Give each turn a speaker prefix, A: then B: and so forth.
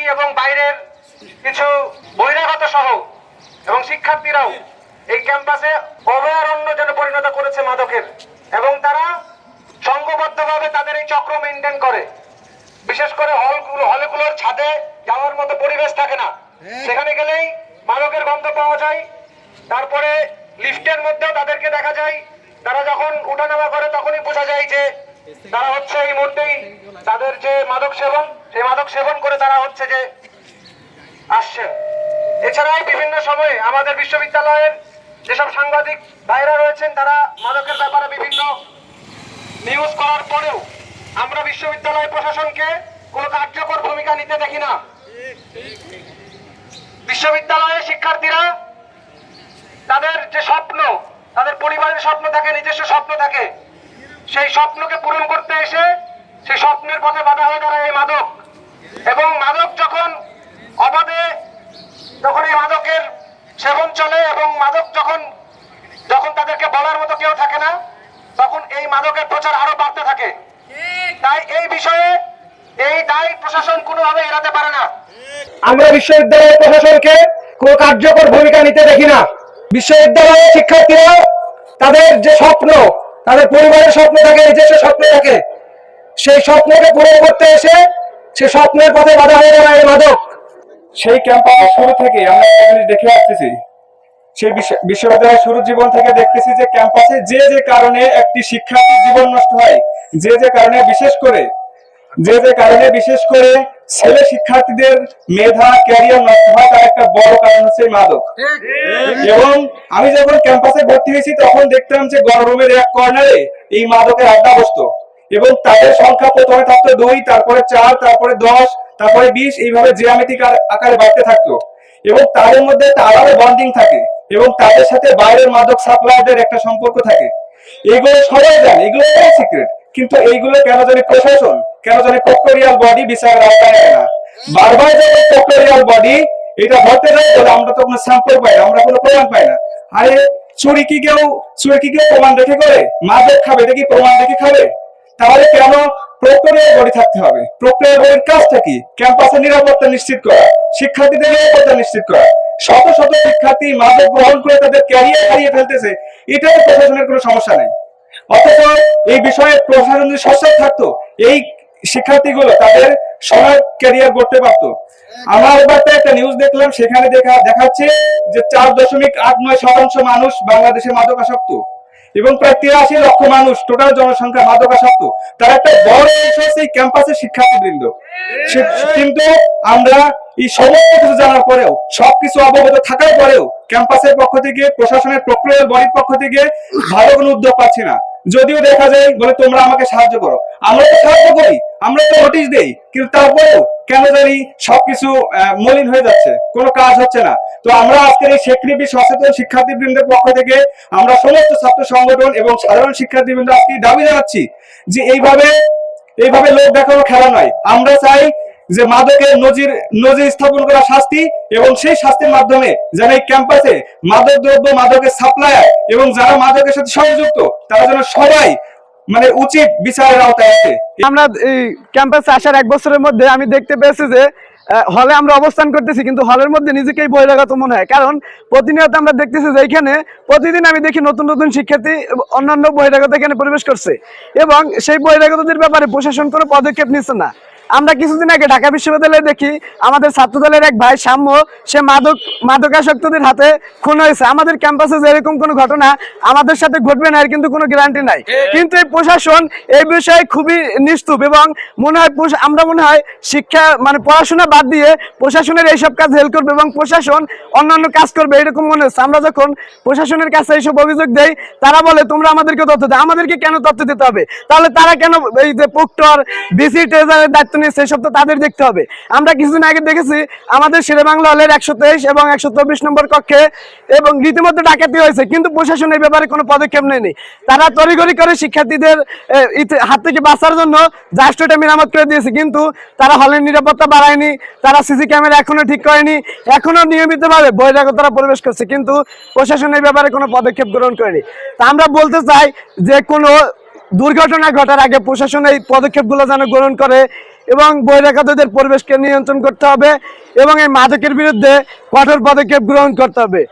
A: শিক্ষার্থী এবং বাইরের কিছু বহিরাগত সহ এবং শিক্ষার্থীরাও এই ক্যাম্পাসে অভয়ারণ্য যেন পরিণত করেছে মাদকের। এবং তারা সংঘবদ্ধভাবে তাদের এই চক্র মেনটেন করে। বিশেষ করে হলগুলো হলগুলোর ছাদে যাওয়ার মতো পরিবেশ থাকে না। সেখানে গেলেই মাদকের গন্ধ পাওয়া যায়। তারপরে লিফটের মধ্যেও তাদেরকে দেখা যায়। তারা যখন উঠানামা করে তখনই বোঝা যায় যে তারা হচ্ছে এই মুহূর্তেই তাদের যে মাদক সেবন, সেই মাদক সেবন করে তারা হচ্ছে যে আসছেন এছাড়াই বিভিন্ন সময়ে আমাদের বিশ্ববিদ্যালয়ের যেসব সাংবাদিক ভাইরা রয়েছেন, তারা মাদকের ব্যাপারে বিভিন্ন নিউজ করার পরেও আমরা বিশ্ববিদ্যালয় প্রশাসনকে কোনো কার্যকর ভূমিকা নিতে দেখি না। বিশ্ববিদ্যালয়ের শিক্ষার্থীরা তাদের যে স্বপ্ন, তাদের পরিবারের স্বপ্ন থাকে, নিজস্ব স্বপ্ন থাকে সেই স্বপ্নকে পূরণ করতে এসে সেই স্বপ্নের পথে বাধা হয়ে দাঁড়ায় এই মাদক। এবং মাদক যখন অবাধে যখন এই মাদকের সেবন চলে এবং মাদক যখন যখন তাদেরকে বলার মতো কেউ থাকে না, তখন এই মাদকের প্রচার আরও বাড়তে থাকে। তাই এই বিষয়ে এই দায় প্রশাসন কোনোভাবে এড়াতে পারে না। আমরা বিশ্ববিদ্যালয় প্রশাসনকে কোনো কার্যকর ভূমিকা নিতে দেখি না। বিশ্ববিদ্যালয়ের শিক্ষার্থীরা তাদের যে স্বপ্ন তাদের পরিবারের স্বপ্ন থাকে নিজস্ব স্বপ্ন থাকে সেই স্বপ্নকে পূরণ করতে এসে সে স্বপ্নের পথে বাধা হয়ে যাবে এই মাদক।
B: সেই ক্যাম্পাস শুরু থেকে আমরা একটা জিনিস দেখে আসতেছি। সেই বিশ্ব- বিশ্ববিদ্যালয়ের শুরু জীবন থেকে দেখতেছি যে ক্যাম্পাসে যে যে কারণে একটি শিক্ষার্থীর জীবন নষ্ট হয়, যে যে কারণে বিশেষ করে যে যে কারণে বিশেষ করে ছেলে শিক্ষার্থীদের মেধা ক্যারিয়ার নষ্ট হয় তার একটা বড় কারণ হচ্ছে মাদক। এবং আমি যখন ক্যাম্পাসে ভর্তি হয়েছি, তখন দেখতাম যে গণরুমের এক কর্নারে এই মাদকের আড্ডা বসতো। এবং তাদের সংখ্যা প্রথমে থাকতো দুই, তারপরে চার, তারপরে দশ, তারপরে বিশ, এইভাবে জিয়ামেটিক আকারে বাড়তে থাকতো। এবং তাদের মধ্যে আলাদা বন্ডিং থাকে এবং তাদের সাথে বাইরের মাদক সাপ্লায়ারদের একটা সম্পর্ক থাকে। এগুলো সবাই জানে, এগুলো সিক্রেট কিন্তু এইগুলো কেন জানি প্রশাসন কেন জানি প্রক্টোরিয়াল বডি বিচারের আওতায় আনে না। বারবার যখন প্রক্টোরিয়াল বডি, এটা যায় বলে আমরা তো কোনো স্যাম্পল পাই না, আমরা কোনো প্রমাণ পাই না। আরে, চুরি কি কেউ, চুরি কি কেউ প্রমাণ রেখে করে? মাদক খাবে এটা কি প্রমাণ রেখে খাবে? তাহলে কেন প্রক্টোরিয়াল বডি থাকতে হবে? প্রক্টোরিয়াল বডির কাজটা কি? ক্যাম্পাসের নিরাপত্তা নিশ্চিত করা, শিক্ষার্থীদের নিরাপত্তা নিশ্চিত করা। শত শত শিক্ষার্থী মাদক গ্রহণ করে তাদের ক্যারিয়ার হারিয়ে ফেলতেছে এটাতে প্রশাসনের কোনো সমস্যা নেই। অথচ এই বিষয়ে প্রশাসন যদি সচেতন থাকতো, এই শিক্ষার্থীগুলো তাদের সময় ক্যারিয়ার করতে পারতো। আমার এবার তো একটা নিউজ দেখলাম সেখানে দেখা দেখাচ্ছে যে চার দশমিক আট নয় শতাংশ মানুষ বাংলাদেশে মাদকাসক্ত এবং প্রায় তিরাশি লক্ষ মানুষ টোটাল জনসংখ্যা মাদকাসক্ত। তার একটা বড় অংশ হচ্ছে এই ক্যাম্পাসের শিক্ষার্থীবৃন্দ। কিন্তু আমরা এই সমস্ত কিছু জানার পরেও সবকিছু অবগত থাকার পরেও ক্যাম্পাসের পক্ষ থেকে প্রশাসনের প্রক্রিয়ার বডির পক্ষ থেকে ভালো কোনো উদ্যোগ পাচ্ছি না। যদিও দেখা যায়, বলে তোমরা আমাকে সাহায্য করো। আমরা তো সাহায্য করি, আমরা তো নোটিশ দেই, কিন্তু তারপরেও কেন জানি সবকিছু মলিন হয়ে যাচ্ছে, কোনো কাজ হচ্ছে না। তো আমরা আজকের এই শেখরিবি সচেতন শিক্ষার্থীবৃন্দের পক্ষ থেকে আমরা সমস্ত ছাত্র সংগঠন এবং সাধারণ শিক্ষার্থীবৃন্দ আজকে দাবি জানাচ্ছি যে এইভাবে এইভাবে লোক দেখানো খেলা নয়। আমরা চাই যে মাদকের নজির নজির স্থাপন করা শাস্তি এবং সেই শাস্তির মাধ্যমে যেন এই ক্যাম্পাসে মাদক দ্রব্য, মাদকের সাপ্লায়ার এবং যারা মাদকের সাথে সংযুক্ত, তারা যেন সবাই মানে উচিত বিচারের আওতায়
C: আমরা এই ক্যাম্পাসে আসার এক বছরের মধ্যে আমি দেখতে পেয়েছি যে হলে আমরা অবস্থান করতেছি, কিন্তু হলের মধ্যে নিজেকেই বহিরাগত মনে হয়। কারণ প্রতিনিয়ত আমরা দেখতেছি যে এখানে প্রতিদিন আমি দেখি নতুন নতুন শিক্ষার্থী অন্যান্য বহিরাগত এখানে পরিবেশ করছে। এবং সেই বহিরাগতদের ব্যাপারে প্রশাসন কোনো পদক্ষেপ নিচ্ছে না। আমরা কিছুদিন আগে ঢাকা বিশ্ববিদ্যালয়ে দেখি আমাদের ছাত্রদলের এক ভাই সাম্য সে মাদক মাদকাসক্তদের হাতে খুন হয়েছে। আমাদের ক্যাম্পাসে যেরকম কোনো ঘটনা আমাদের সাথে ঘটবে না এর কিন্তু কোনো গ্যারান্টি নাই। কিন্তু এই প্রশাসন এই বিষয়ে খুবই নিস্তুপ এবং মনে হয় আমরা মনে হয় শিক্ষা মানে পড়াশোনা বাদ দিয়ে প্রশাসনের এইসব কাজ হেল্প করবে এবং প্রশাসন অন্যান্য কাজ করবে এরকম মনে হচ্ছে। আমরা যখন প্রশাসনের কাছে এইসব অভিযোগ দেই তারা বলে তোমরা আমাদেরকে তথ্য দাও। আমাদেরকে কেন তথ্য দিতে হবে? তাহলে তারা কেন এই যে প্রক্টর বিসি ট্রেজারের দায়িত্ব নিচ্ছে সেসব তো তাদের দেখতে হবে। আমরা কিছুদিন আগে দেখেছি, আমাদের শেরেবাংলা হলের একশো তেইশ এবং একশো চব্বিশ নম্বর কক্ষে এবং রীতিমতো ডাকাতি হয়েছে, কিন্তু প্রশাসন এই ব্যাপারে কোনো পদক্ষেপ নেয়নি। তারা তড়িঘড়ি করে শিক্ষার্থীদের হাত থেকে বাঁচার জন্য জাস্টটা মেরামত করে দিয়েছে, কিন্তু তারা হলের নিরাপত্তা বাড়ায়নি, তারা সিসি ক্যামেরা এখনও ঠিক করেনি, এখনও নিয়মিতভাবে বহিরাগতরা প্রবেশ করছে, কিন্তু প্রশাসন এই ব্যাপারে কোনো পদক্ষেপ গ্রহণ করেনি। তা আমরা বলতে চাই যে কোনো দুর্ঘটনা ঘটার আগে প্রশাসন এই পদক্ষেপগুলো যেন গ্রহণ করে এবং বহিরাগতদের পরিবেশকে নিয়ন্ত্রণ করতে হবে এবং এই মাদকের বিরুদ্ধে কঠোর পদক্ষেপ গ্রহণ করতে হবে।